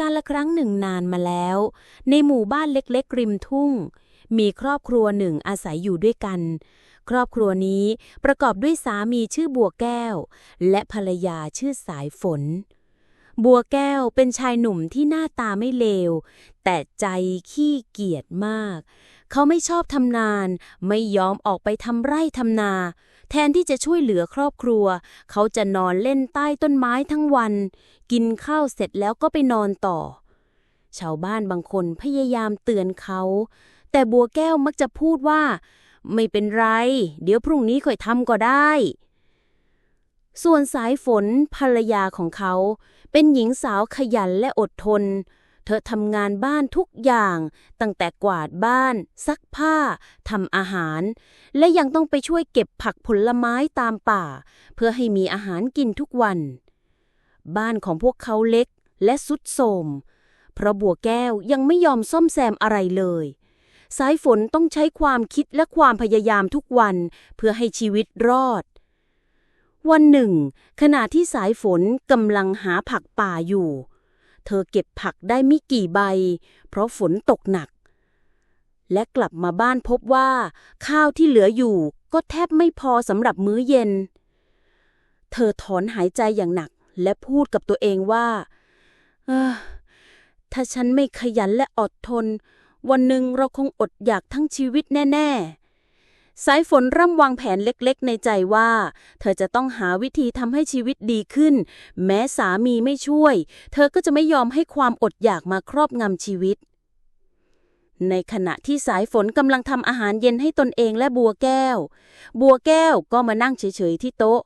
การละครั้งหนึ่งนานมาแล้ว ในหมู่บ้านเล็กๆริมทุ่ง มีครอบครัวหนึ่งอาศัยอยู่ด้วยกัน ครอบครัวนี้ประกอบด้วยสามีชื่อบัวแก้ว และภรรยาชื่อสายฝน บัวแก้วเป็นชายหนุ่มที่หน้าตาไม่เลว แต่ใจขี้เกียจมาก เขาไม่ชอบทำนาน ไม่ยอมออกไปทำไร่ทำนา แทนที่จะช่วยเหลือครอบครัว เขาจะนอนเล่นใต้ต้นไม้ทั้งวัน กินข้าวเสร็จแล้วก็ไปนอนต่อ ชาวบ้านบางคนพยายามเตือนเขา แต่บัวแก้วมักจะพูดว่า ไม่เป็นไร เดี๋ยวพรุ่งนี้ค่อยทำก็ได้ ส่วนสายฝนภรรยาของเขา เป็นหญิงสาวขยันและอดทน ธอทำงานบ้านทุกอย่าง ตั้งแต่กวาดบ้าน ซักผ้าทำอาหาร และยังต้องไปช่วยเก็บผักผลไม้ตามป่า เพื่อให้มีอาหารกินทุกวัน บ้านของพวกเขาเล็กและสุดโทรมเพราะบัวแก้วยังไม่ยอมซ่อมแซมอะไรเลย สายฝนต้องใช้ความคิดและความพยายามทุกวันเพื่อให้ชีวิตรอด วันหนึ่ง ขณะที่สายฝนกำลังหาผักป่าอยู่ เธอเก็บผักได้ไม่กี่ใบ เพราะฝนตกหนัก และกลับมาบ้านพบว่า ข้าวที่เหลืออยู่ก็แทบไม่พอสำหรับมื้อเย็น เธอถอนหายใจอย่างหนักและพูดกับตัวเองว่า เออถ้าฉันไม่ขยันและอดทน วันหนึ่งเราคงอดอยากทั้งชีวิตแน่ ๆ สายฝนร่ำวางแผนเล็กๆ ในใจว่า เธอจะต้องหาวิธีทำให้ชีวิตดีขึ้น แม้สามีไม่ช่วย เธอก็จะไม่ยอมให้ความอดอยากมาครอบงำชีวิต ในขณะที่สายฝนกำลังทำอาหารเย็นให้ตนเองและบัวแก้ว บัวแก้วก็มานั่งเฉยๆที่โต๊ะ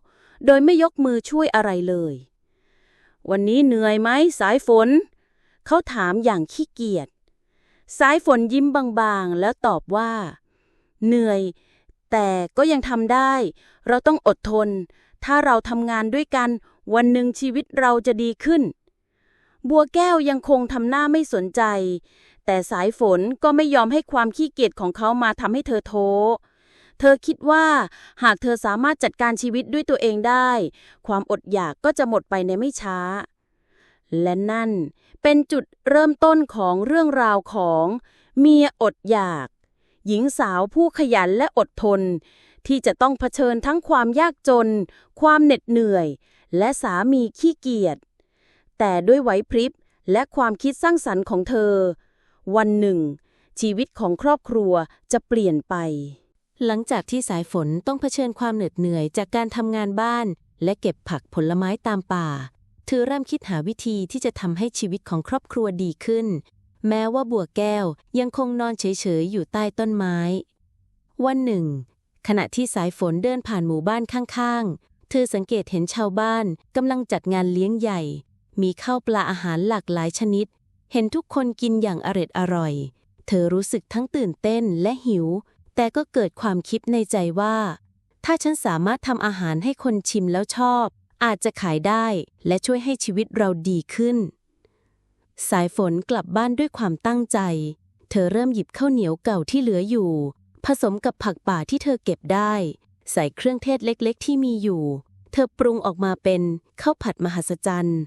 โดยไม่ยกมือช่วยอะไรเลย วันนี้เหนื่อยไหมสายฝน เขาถามอย่างขี้เกียจสายฝนยิ้มบางๆ แล้วตอบว่า เหนื่อย แต่ก็ยังทำได้ เราต้องอดทน ถ้าเราทำงานด้วยกัน วันหนึ่งชีวิตเราจะดีขึ้น บัวแก้วยังคงทำหน้าไม่สนใจ แต่สายฝนก็ไม่ยอมให้ความขี้เกียจของเขามาทำให้เธอโทเธอคิดว่าหากเธอสามารถจัดการชีวิตด้วยตัวเองได้ ความอดอยากก็จะหมดไปในไม่ช้า และนั่นเป็นจุดเริ่มต้นของเรื่องราวของเมียอดอยาก หญิงสาวผู้ขยันและอดทน ที่จะต้องเผชิญทั้งความยากจน ความเหน็ดเหนื่อย และสามีขี้เกียจ แต่ด้วยไหวพริบและความคิดสร้างสรรค์ของเธอ วันหนึ่ง ชีวิตของครอบครัวจะเปลี่ยนไป หลังจากที่สายฝนต้องเผชิญความเหน็ดเหนื่อยจากการทำงานบ้าน และเก็บผักผลไม้ตามป่า เธอเริ่มคิดหาวิธีที่จะทำให้ชีวิตของครอบครัวดีขึ้น แม้ว่าบัวแก้วยังคงนอนเฉยๆอยู่ใต้ต้นไม้ วันหนึ่ง ขณะที่สายฝนเดินผ่านหมู่บ้านข้างๆ เธอสังเกตเห็นชาวบ้านกำลังจัดงานเลี้ยงใหญ่ มีข้าวปลาอาหารหลากหลายชนิด เห็นทุกคนกินอย่างอร็ดอร่อย เธอรู้สึกทั้งตื่นเต้นและหิว แต่ก็เกิดความคิดในใจว่า ถ้าฉันสามารถทำอาหารให้คนชิมแล้วชอบ อาจจะขายได้และช่วยให้ชีวิตเราดีขึ้น สายฝนกลับบ้านด้วยความตั้งใจ เธอเริ่มหยิบข้าวเหนียวเก่าที่เหลืออยู่ ผสมกับผักป่าที่เธอเก็บได้ ใส่เครื่องเทศเล็กๆ ที่มีอยู่ เธอปรุงออกมาเป็นข้าวผัดมหัศจรรย์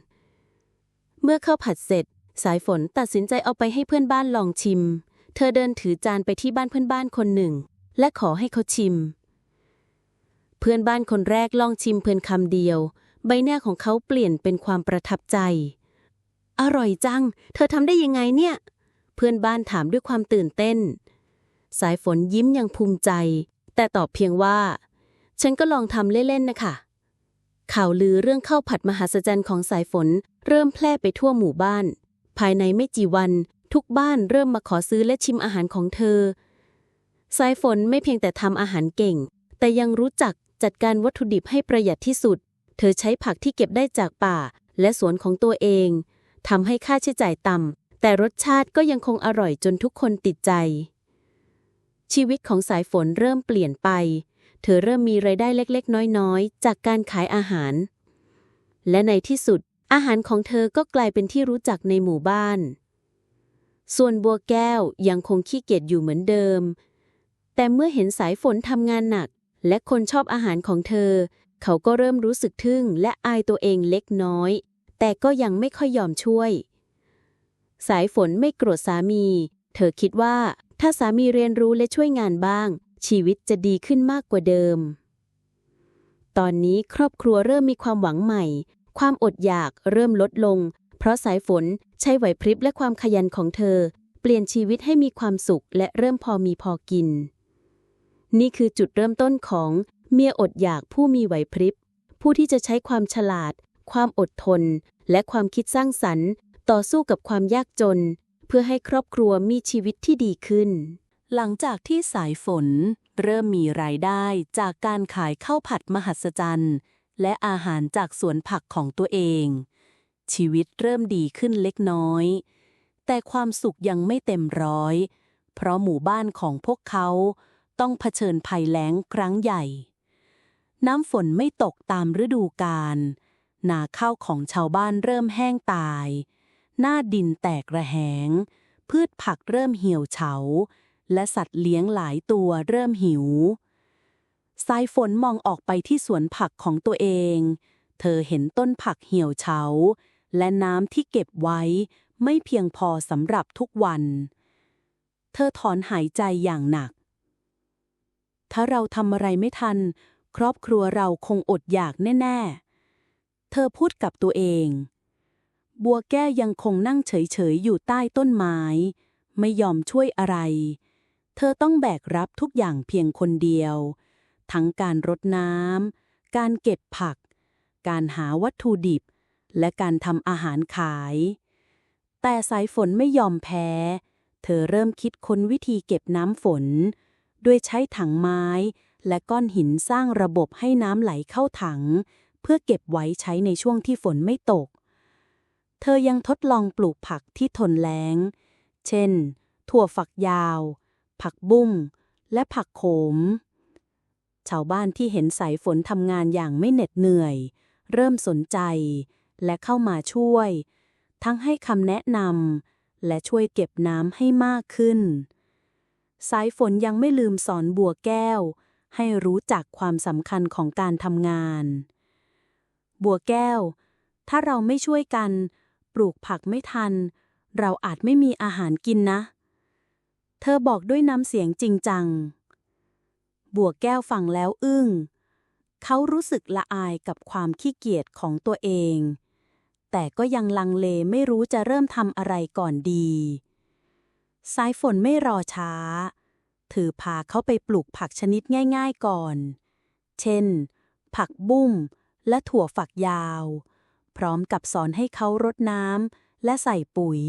เมื่อข้าวผัดเสร็จ สายฝนตัดสินใจเอาไปให้เพื่อนบ้านลองชิม เธอเดินถือจานไปที่บ้านเพื่อนบ้านคนหนึ่ง และขอให้เขาชิม เพื่อนบ้านคนแรกลองชิมเพียงคำเดียว ใบหน้าของเขาเปลี่ยนเป็นความประทับใจ อร่อยจัง เธอทำได้ยังไงเนี่ย เพื่อนบ้านถามด้วยความตื่นเต้น สายฝนยิ้มอย่างภูมิใจ แต่ตอบเพียงว่า ฉันก็ลองทำเล่น ๆ นะคะ ข่าวลือเรื่องข้าวผัดมหัศจรรย์ของสายฝน เริ่มแพร่ไปทั่วหมู่บ้าน ภายในไม่กี่วัน ทุกบ้านเริ่มมาขอซื้อและชิมอาหารของเธอ สายฝนไม่เพียงแต่ทำอาหารเก่ง แต่ยังรู้จักจัดการวัตถุดิบให้ประหยัดที่สุด เธอใช้ผักที่เก็บได้จากป่า และสวนของตัวเอง ทำให้ค่าใช้จ่ายต่ำ แต่รสชาติก็ยังคงอร่อยจนทุกคนติดใจ ชีวิตของสายฝนเริ่มเปลี่ยนไป เธอเริ่มมีไรายได้เล็กๆ น้อยๆ จากการขายอาหาร และในที่สุด อาหารของเธอก็กลายเป็นที่รู้จักในหมู่บ้าน ส่วนบัวแก้วยังคงขี้เกียจอยู่เหมือนเดิม แต่เมื่อเห็นสายฝนทำงานหนัก และคนชอบอาหารของเธอ เขาก็เริ่มรู้สึกทึ่งและอายตัวเองเล็กน้อย แต่ก็ยังไม่ค่อยยอมช่วย สายฝนไม่โกรธสามี เธอคิดว่าถ้าสามีเรียนรู้และช่วยงานบ้าง ชีวิตจะดีขึ้นมากกว่าเดิม ตอนนี้ครอบครัวเริ่มมีความหวังใหม่ ความอดอยากเริ่มลดลง เพราะสายฝนใช้ไหวพริบและความขยันของเธอ เปลี่ยนชีวิตให้มีความสุขและเริ่มพอมีพอกิน นี่คือจุดเริ่มต้นของเมียอดอยากผู้มีไหวพริบผู้ที่จะใช้ความฉลาด ความอดทน และความคิดสร้างสรรค์ ต่อสู้กับความยากจน เพื่อให้ครอบครัวมีชีวิตที่ดีขึ้น หลังจากที่สายฝน เริ่มมีรายได้จากการขายข้าวผัดมหัศจรรย์ และอาหารจากสวนผักของตัวเอง ชีวิตเริ่มดีขึ้นเล็กน้อย แต่ความสุขยังไม่เต็มร้อย เพราะหมู่บ้านของพวกเขาต้องเผชิญภัยแล้งครั้งใหญ่ น้ำฝนไม่ตกตามฤดูกาล นาข้าวของชาวบ้านเริ่มแห้งตาย หน้าดินแตกระแหง พืชผักเริ่มเหี่ยวเฉา และสัตว์เลี้ยงหลายตัวเริ่มหิว สายฝนมองออกไปที่สวนผักของตัวเอง เธอเห็นต้นผักเหี่ยวเฉา และน้ำที่เก็บไว้ไม่เพียงพอสำหรับทุกวัน เธอถอนหายใจอย่างหนัก ถ้าเราทำอะไรไม่ทัน ครอบครัวเราคงอดอยากแน่ ๆ เธอพูดกับตัวเอง บัวแก้ยังคงนั่งเฉยๆ อยู่ใต้ต้นไม้ ไม่ยอมช่วยอะไร เธอต้องแบกรับทุกอย่างเพียงคนเดียว ทั้งการรดน้ำ การเก็บผัก การหาวัตถุดิบ และการทำอาหารขาย แต่สายฝนไม่ยอมแพ้ เธอเริ่มคิดค้นวิธีเก็บน้ำฝน ด้วยใช้ถังไม้และก้อนหินสร้างระบบให้น้ำไหลเข้าถัง พื่อเก็บไว้ใช้ในช่วงที่ฝนไม่ตก เธอยังทดลองปลูกผักที่ทนแล้ง เช่น ถั่วฝักยาว ผักบุ้ง และผักโขม ชาวบ้านที่เห็นสายฝนทำงานอย่างไม่เหน็ดเหนื่อย เริ่มสนใจ และเข้ามาช่วย ทั้งให้คำแนะนำและช่วยเก็บน้ำให้มากขึ้น สายฝนยังไม่ลืมสอนบัวแก้วให้รู้จักความสำคัญของการทำงาน บัวแก้ว ถ้าเราไม่ช่วยกัน ปลูกผักไม่ทัน เราอาจไม่มีอาหารกินนะ เธอบอกด้วยน้ำเสียงจริงจัง บัวแก้วฟังแล้วอึ้ง เขารู้สึกละอายกับความขี้เกียจของตัวเอง แต่ก็ยังลังเลไม่รู้จะเริ่มทำอะไรก่อนดี สายฝนไม่รอช้า ถือพาเขาไปปลูกผักชนิดง่าย ๆก่อน เช่น ผักบุ้ง และถั่วฝักยาว พร้อมกับสอนให้เขารดน้ำและใส่ปุ๋ย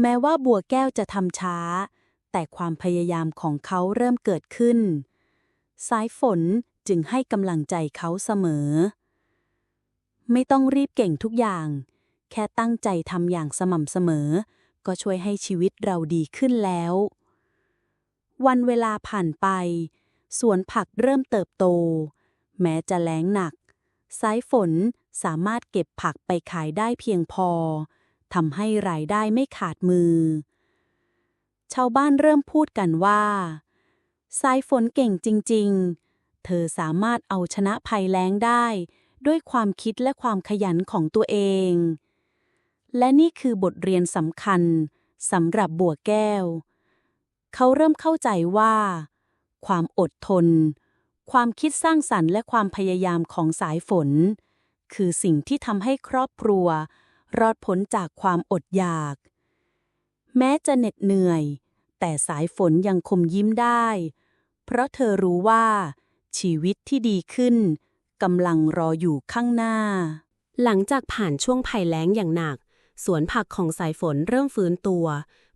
แม้ว่าบัวแก้วจะทำช้า แต่ความพยายามของเขาเริ่มเกิดขึ้น สายฝนจึงให้กำลังใจเขาเสมอ ไม่ต้องรีบเก่งทุกอย่าง แค่ตั้งใจทำอย่างสม่ำเสมอ ก็ช่วยให้ชีวิตเราดีขึ้นแล้ว วันเวลาผ่านไป สวนผักเริ่มเติบโต แม้จะแล้งหนัก สายฝนสามารถเก็บผักไปขายได้เพียงพอทำให้รายได้ไม่ขาดมือ ชาวบ้านเริ่มพูดกันว่า สายฝนเก่งจริง ๆ เธอสามารถเอาชนะภัยแล้งได้ ด้วยความคิดและความขยันของตัวเอง และนี่คือบทเรียนสำคัญสำหรับบัวแก้ว เขาเริ่มเข้าใจว่า ความอดทน ความคิดสร้างสรรค์และความพยายามของสายฝน คือสิ่งที่ทำให้ครอบครัว รอดพ้นจากความอดอยาก แม้จะเหน็ดเหนื่อย แต่สายฝนยังคมยิ้มได้ เพราะเธอรู้ว่า ชีวิตที่ดีขึ้นกำลังรออยู่ข้างหน้า หลังจากผ่านช่วงภัยแล้งอย่างหนัก สวนผักของสายฝนเริ่มฟื้นตัว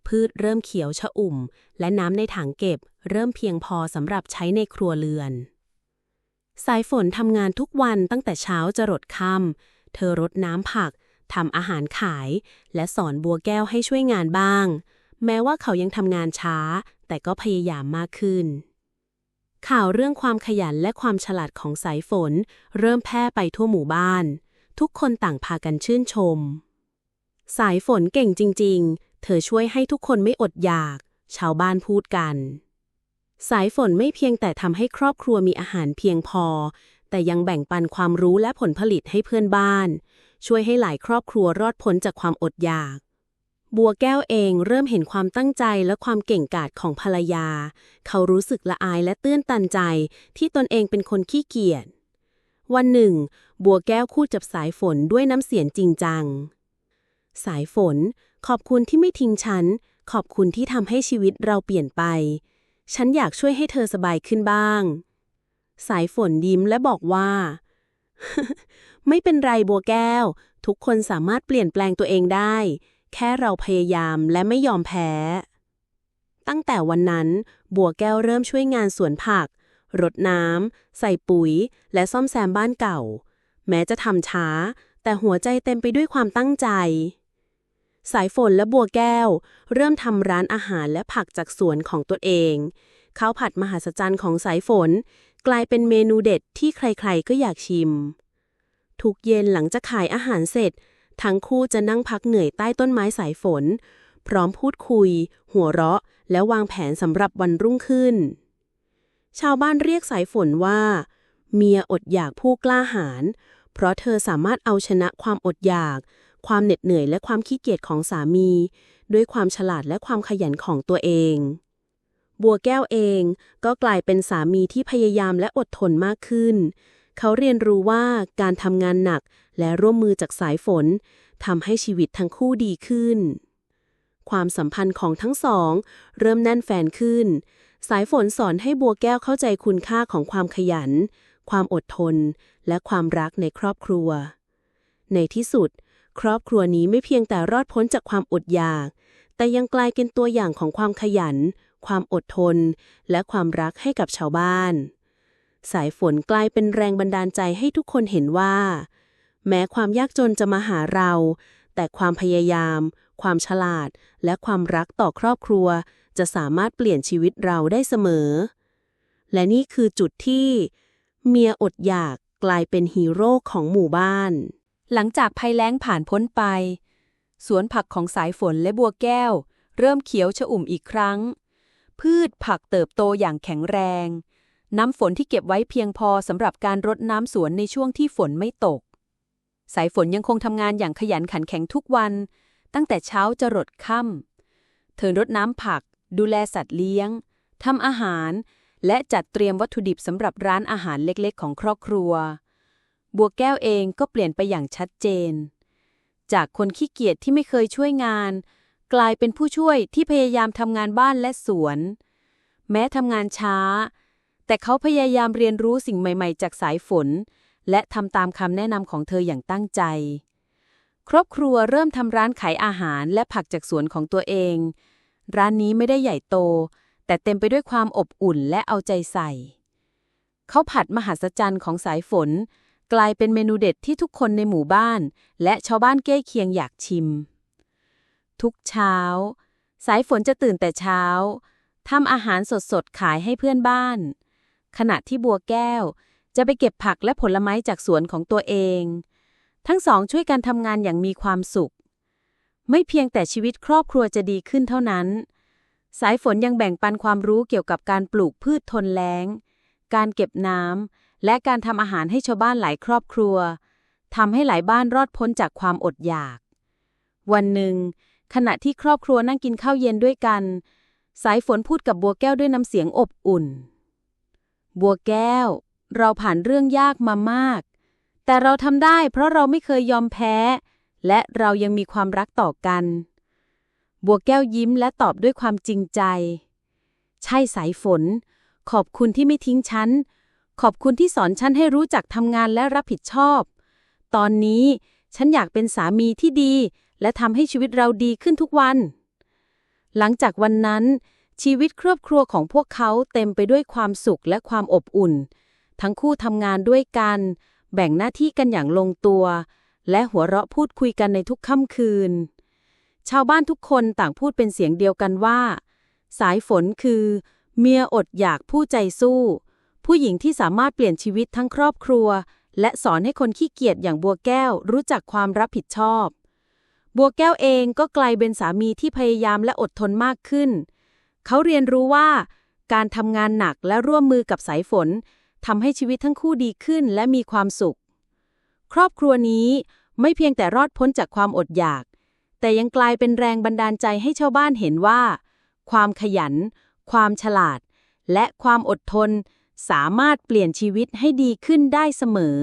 พืชเริ่มเขียวชะอุ่ม และน้ำในถังเก็บ เริ่มเพียงพอสำหรับใช้ในครัวเรือน สายฝนทำงานทุกวันตั้งแต่เช้าจรดค่ำเธอรดน้ำผักทำอาหารขาย และสอนบัวแก้วให้ช่วยงานบ้าง แม้ว่าเขายังทำงานช้า แต่ก็พยายามมากขึ้น ข่าวเรื่องความขยันและความฉลาดของสายฝน เริ่มแพร่ไปทั่วหมู่บ้าน ทุกคนต่างพากันชื่นชม สายฝนเก่งจริง ๆ เธอช่วยให้ทุกคนไม่อดอยาก ชาวบ้านพูดกัน สายฝนไม่เพียงแต่ทำให้ครอบครัวมีอาหารเพียงพอ แต่ยังแบ่งปันความรู้และผลผลิตให้เพื่อนบ้าน ช่วยให้หลายครอบครัวรอดพ้นจากความอดอยาก บัวแก้วเองเริ่มเห็นความตั้งใจและความเก่งกาจของภรรยา เขารู้สึกละอายและตื้นตันใจที่ตนเองเป็นคนขี้เกียจ วันหนึ่ง บัวแก้วพูดกับสายฝนด้วยน้ำเสียงจริงจัง สายฝน ขอบคุณที่ไม่ทิ้งฉัน ขอบคุณที่ทำให้ชีวิตเราเปลี่ยนไป ฉันอยากช่วยให้เธอสบายขึ้นบ้าง สายฝนยิ้มและบอกว่า ไม่เป็นไรบัวแก้ว ทุกคนสามารถเปลี่ยนแปลงตัวเองได้ แค่เราพยายามและไม่ยอมแพ้ ตั้งแต่วันนั้น บัวแก้วเริ่มช่วยงานสวนผัก รดน้ำ ใส่ปุ๋ย และซ่อมแซมบ้านเก่า แม้จะทำช้า แต่หัวใจเต็มไปด้วยความตั้งใจ สายฝนและบัวแก้ว เริ่มทำร้านอาหารและผักจากสวนของตัวเองข้าวผัดมหัศจรรย์ของสายฝน กลายเป็นเมนูเด็ดที่ใครๆก็อยากชิม ทุกเย็นหลังจากขายอาหารเสร็จ ทั้งคู่จะนั่งพักเหนื่อยใต้ต้นไม้สายฝน พร้อมพูดคุย หัวเราะ และวางแผนสำหรับวันรุ่งขึ้น ชาวบ้านเรียกสายฝนว่า เมียอดอยากผู้กล้าหาญเพราะเธอสามารถเอาชนะความอดอยาก ความเหน็ดเหนื่อยและความขี้เกียจของสามี ด้วยความฉลาดและความขยันของตัวเอง บัวแก้วเองก็กลายเป็นสามีที่พยายามและอดทนมากขึ้น เขาเรียนรู้ว่าการทำงานหนักและร่วมมือจากสายฝนทำให้ชีวิตทั้งคู่ดีขึ้น ความสัมพันธ์ของทั้งสอง เริ่มแน่นแฟนขึ้น สายฝนสอนให้บัวแก้วเข้าใจคุณค่าของความขยัน ความอดทน และความรักในครอบครัว ในที่สุด ครอบครัวนี้ไม่เพียงแต่รอดพ้นจากความอดอยาก แต่ยังกลายเป็นตัวอย่างของความขยัน ความอดทน และความรักให้กับชาวบ้าน สายฝนกลายเป็นแรงบันดาลใจให้ทุกคนเห็นว่า แม้ความยากจนจะมาหาเรา แต่ความพยายาม ความฉลาด และความรักต่อครอบครัว จะสามารถเปลี่ยนชีวิตเราได้เสมอ และนี่คือจุดที่ เมียอดอยากกลายเป็นฮีโร่ของหมู่บ้าน หลังจากภัยแล้งผ่านพ้นไป สวนผักของสายฝนและบัวแก้ว เริ่มเขียวชอุ่มอีกครั้ง พืชผักเติบโตอย่างแข็งแรง น้ำฝนที่เก็บไว้เพียงพอสำหรับการรดน้ำสวนในช่วงที่ฝนไม่ตก สายฝนยังคงทำงานอย่างขยันขันแข็งทุกวัน ตั้งแต่เช้าจะรดค่ำเธอรดน้ำผัก ดูแลสัตว์เลี้ยงทำอาหาร และจัดเตรียมวัตถุดิบสำหรับร้านอาหารเล็กๆ ของครอบครัว บัวแก้วเองก็เปลี่ยนไปอย่างชัดเจน จากคนขี้เกียจที่ไม่เคยช่วยงาน กลายเป็นผู้ช่วยที่พยายามทำงานบ้านและสวน แม้ทำงานช้า แต่เขาพยายามเรียนรู้สิ่งใหม่ ๆ จากสายฝน และทำตามคำแนะนำของเธออย่างตั้งใจ ครอบครัวเริ่มทำร้านขายอาหารและผักจากสวนของตัวเอง ร้านนี้ไม่ได้ใหญ่โต แต่เต็มไปด้วยความอบอุ่นและเอาใจใส่ เขาผัดมหัศจรรย์ของสายฝน กลายเป็นเมนูเด็ดที่ทุกคนในหมู่บ้าน และชาวบ้านใกล้เคียงอยากชิม ทุกเช้า สายฝนจะตื่นแต่เช้าทำอาหารสดๆ ขายให้เพื่อนบ้าน ขณะที่บัวแก้วจะไปเก็บผักและผลไม้จากสวนของตัวเอง ทั้งสองช่วยกันทำงานอย่างมีความสุข ไม่เพียงแต่ชีวิตครอบครัวจะดีขึ้นเท่านั้น สายฝนยังแบ่งปันความรู้เกี่ยวกับการปลูกพืชทนแล้ง การเก็บน้ำ และการทำอาหารให้ชาวบ้านหลายครอบครัวทำให้หลายบ้านรอดพ้นจากความอดอยาก วันหนึ่ง ขณะที่ครอบครัวนั่งกินข้าวเย็นด้วยกัน สายฝนพูดกับบัวแก้วด้วยน้ำเสียงอบอุ่น บัวแก้ว เราผ่านเรื่องยากมามาก แต่เราทำได้เพราะเราไม่เคยยอมแพ้ และเรายังมีความรักต่อกัน บัวแก้วยิ้มและตอบด้วยความจริงใจ ใช่สายฝน ขอบคุณที่ไม่ทิ้งฉัน ขอบคุณที่สอนฉันให้รู้จักทำงานและรับผิดชอบ ตอนนี้ฉันอยากเป็นสามีที่ดี และทำให้ชีวิตเราดีขึ้นทุกวัน หลังจากวันนั้น ชีวิตครอบครัวของพวกเขาเต็มไปด้วยความสุขและความอบอุ่น ทั้งคู่ทำงานด้วยกัน แบ่งหน้าที่กันอย่างลงตัว และหัวเราะพูดคุยกันในทุกค่ำคืน ชาวบ้านทุกคนต่างพูดเป็นเสียงเดียวกันว่า สายฝนคือ เมียอดอยากผู้ใจสู้ ผู้หญิงที่สามารถเปลี่ยนชีวิตทั้งครอบครัว และสอนให้คนขี้เกียจอย่างบัวแก้วรู้จักความรับผิดชอบ บัวแก้วเองก็กลายเป็นสามีที่พยายามและอดทนมากขึ้น เขาเรียนรู้ว่า การทำงานหนักและร่วมมือกับสายฝนทำให้ชีวิตทั้งคู่ดีขึ้นและมีความสุข ครอบครัวนี้ไม่เพียงแต่รอดพ้นจากความอดอยาก แต่ยังกลายเป็นแรงบันดาลใจให้ชาวบ้านเห็นว่า ความขยัน ความฉลาด และความอดทน สามารถเปลี่ยนชีวิตให้ดีขึ้นได้เสมอ